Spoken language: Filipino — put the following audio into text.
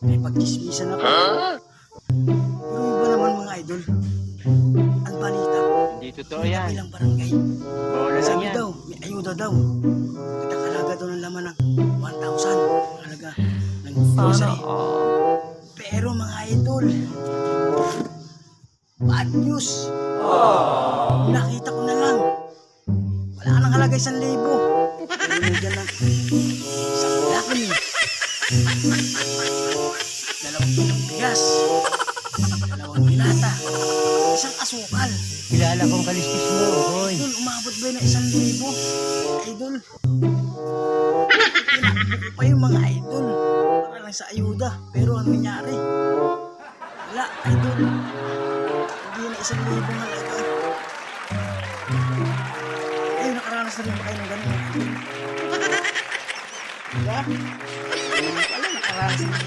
May pagkismisan ako. Huh? Yung iba naman mga idol, ang balita. Hindi totoo yan. Ilang barangay. Bola lang yan. daw, may ayuda daw. Nagkakalaga daw ng laman ng 1,000. Halaga ng grocery. Pero mga idol, bad news. Oh. Nakita ko na lang. Wala nang halaga isang libo. Pero nandiyan lang. Sa kulakin. Dalawang kilong bigas. Dalawang dilata. Isang asukal. Kilala kong kaliskis mo, Hoy. Idol, umabot ba ng isang libo? Idol. Pa yung mga idol. Para lang sa ayuda. Pero ano nangyari? Wala, idol. Hindi na isang libo halaga. Ayun, nakaranas na rin ba kayo ng ganun? Diba? Ayun pala, nakaranas na.